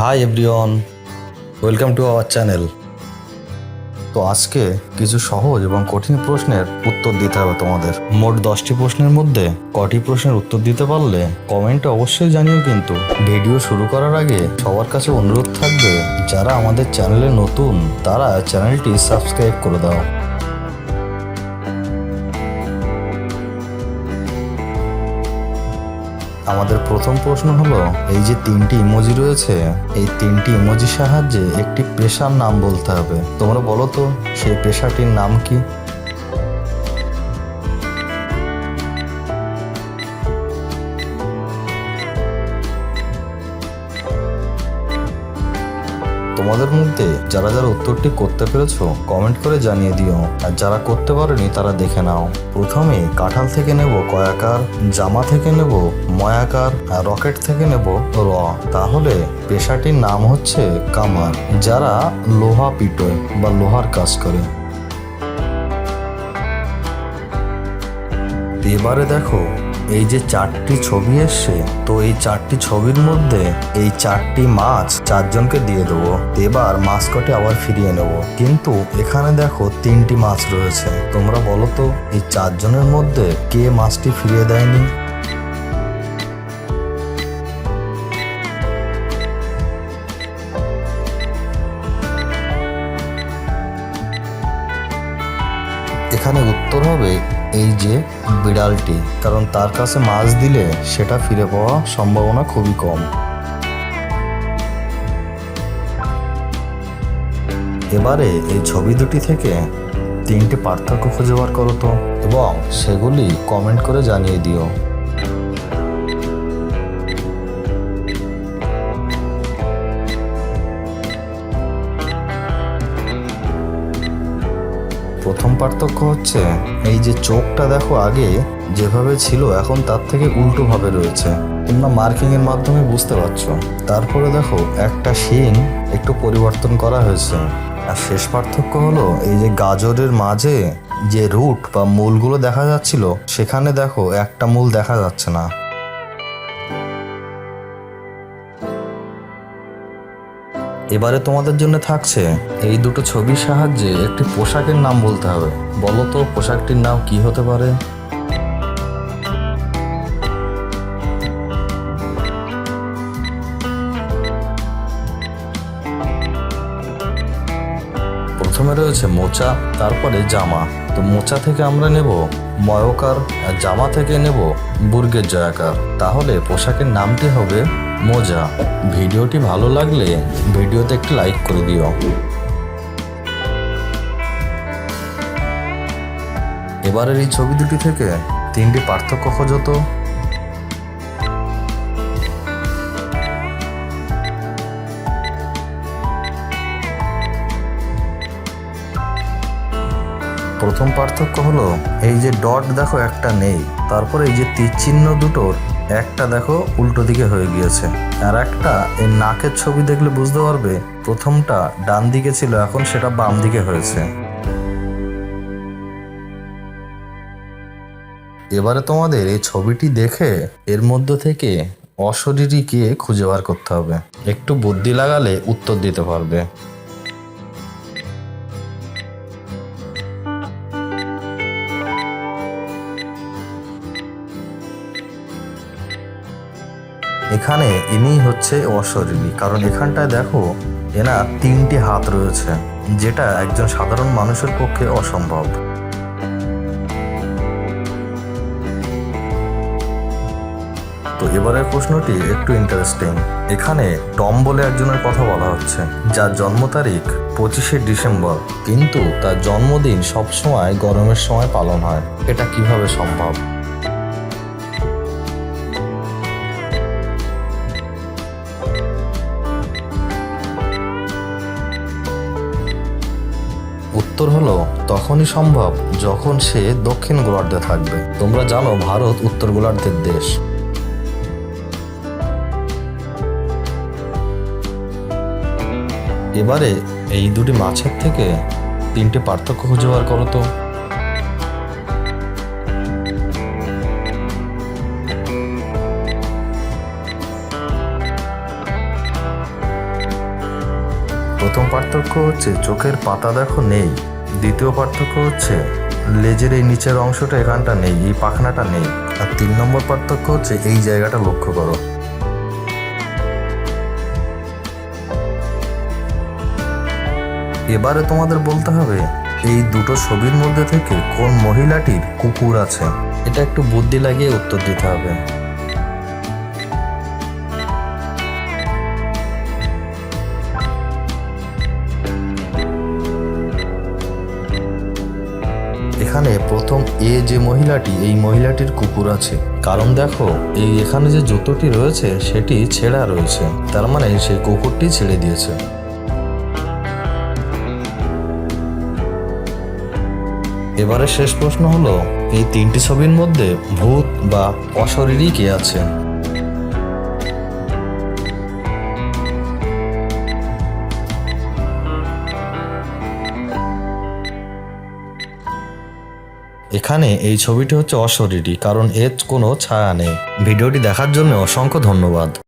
Hi everyone welcome to our channel তো আজকে কিছু সহজ এবং কঠিন প্রশ্নের উত্তর দিতে হবে তোমাদের। মোট দশটি প্রশ্নের মধ্যে কটি প্রশ্নের উত্তর দিতে পারলে কমেন্টে অবশ্যই জানিও কিন্তু। ভিডিও শুরু করার আগে সবার কাছে অনুরোধ থাকবে, যারা আমাদের চ্যানেলে নতুন, তারা চ্যানেলটি সাবস্ক্রাইব করে দাও। আমাদের প্রথম প্রশ্ন হলো, এই যে তিনটি ইমোজি রয়েছে, এই তিনটি ইমোজির সাহায্যে একটি পেশার নাম বলতে হবে। তোমরা বলো তো, সেই পেশাটির নাম কি? তোমাদের মধ্যে যারা যারা উত্তরটি করতে পেরেছ কমেন্ট করে জানিয়ে দিও। আর যারা করতে পারেনি, তারা দেখে নাও। প্রথমে কাঁঠাল থেকে নেব কয়াকার জামা থেকে নেব ময়াকার আর রকেট থেকে নেব র। তাহলে পেশাটির নাম হচ্ছে কামার, যারা লোহা পিটোয় বা লোহার কাজ করে। এবারে দেখো এই যে চারটি ছবি এসছে, তো এই চারটি ছবির মধ্যে এই চারটি মাছ চারজনকে দিয়ে দেবো। এবার মাছ কটি আবার ফিরিয়ে নেব। কিন্তু এখানে দেখো তিনটি মাছ রয়েছে। তোমরা বলো তো, এই চারজনের মধ্যে কে মাছটি ফিরিয়ে দেয়নি? এখানে উত্তর হবে এই যে বিড়ালটি, কারণ তার কাছে মাছ দিলে সেটা ফিরে পাওয়া সম্ভাবনা খুবই কম। এবারে এই ছবি দুটি থেকে তিনটি পার্থক্য খুঁজে বার করো তো, এবং সেগুলি কমেন্ট করে জানিয়ে দিও। পার্থক্য হচ্ছে, এই যে চোখটা দেখো আগে, যেভাবে ছিল, এখন তার থেকে উল্টো ভাবে রয়েছে। তোমরা মার্কিং এর মাধ্যমে বুঝতে পারছ। তারপরে দেখো, একটা শিং একটু পরিবর্তন করা হয়েছে। আর শেষ পার্থক্য হলো, এই যে গাজরের মাঝে যে রুট বা মূলগুলো দেখা যাচ্ছিল, সেখানে দেখো একটা মূল দেখা যাচ্ছে না। এবারে তোমাদের জন্য থাকছে এই দুটো ছবির সাহায্যে একটি পোশাকের নাম বলতে হবে। বলো তো, পোশাকটির নাম কি হতে পারে? প্রথমে রয়েছে মোচা, তারপরে জামা। তো মোচা থেকে আমরা নেব ময়কার জামা থেকে নেব বুর্গের জয়াকার। তাহলে পোশাকের নামটি হবে মোজা। ভিডিওটি ভালো লাগলে ভিডিওতে একটি লাইক করে দিও। এবারের এই ছবি দুটি থেকে তিনটি পার্থক্য খোঁজো প্রথম পার্থক্য হলো, এই যে ডট দেখো একটা নেই, তারপরে এই যে তীর চিহ্ন দুটোর একটা দেখো উল্টো দিকে হয়ে গিয়েছে। আর একটা, এই নাকের ছবি দেখলে বুঝতে পারবে, প্রথমটা ডান দিকে ছিল, এখন সেটা বাম দিকে হয়েছে। এবারে তোমাদের এই ছবিটি দেখে এর মধ্য থেকে অশরীরী কে খুঁজে বার করতে হবে। একটু বুদ্ধি লাগালে উত্তর দিতে পারবে। এখানে ইনি হচ্ছে অশরীরী। কারণ এখানটায় দেখো এনার তিনটি হাত রয়েছে, যেটা একজন সাধারণ মানুষের পক্ষে অসম্ভব। তো এবারের প্রশ্নটি একটু ইন্টারেস্টিং এখানে টম বলে একজনের কথা বলা হচ্ছে, যার জন্ম তারিখ পঁচিশে ডিসেম্বর, কিন্তু তার জন্মদিন সবসময় গরমের সময় পালন হয়। এটা কীভাবে সম্ভব? উত্তর হলো, তখনই সম্ভব যখন সে দক্ষিণ গোলার্ধে থাকবে। তোমরা জানো, ভারত উত্তর গোলার্ধের দেশ। এবারে এই দুটি মাছের থেকে তিনটে পার্থক্য খুঁজে বার করো তো। প্রথম পার্থক্য হচ্ছে চোখের পাতা দেখো নেই। দ্বিতীয় পার্থক্য হচ্ছে লেজের এই নিচের অংশটা, এখানটা নেই, এই পাখনাটা নেই। আর তিন নম্বর পার্থক্য হচ্ছে এই জায়গাটা লক্ষ্য করো। এবারে তোমাদের বলতে হবে, এই দুটো ছবির মধ্যে থেকে কোন মহিলাটির কুকুর আছে? এটা একটু বুদ্ধি লাগিয়ে উত্তর দিতে হবে। এখানে প্রথম এ যে মহিলাটি, এই মহিলাটির কুকুর আছে। কারণ দেখো, এই এখানে যে জুতোটি রয়েছে, সেটি ছেঁড়া রয়েছে। তার মানে সেই কুকুরটি ছেড়ে দিয়েছে। এবারে শেষ প্রশ্ন হলো, এই তিনটি ছবির মধ্যে ভূত বা অশরীরই কে আছে? এখানে এই ছবিটি হচ্ছে অশরীরী, কারণ এর কোনো ছায়া নেই। ভিডিওটি দেখার জন্য অসংখ্য ধন্যবাদ।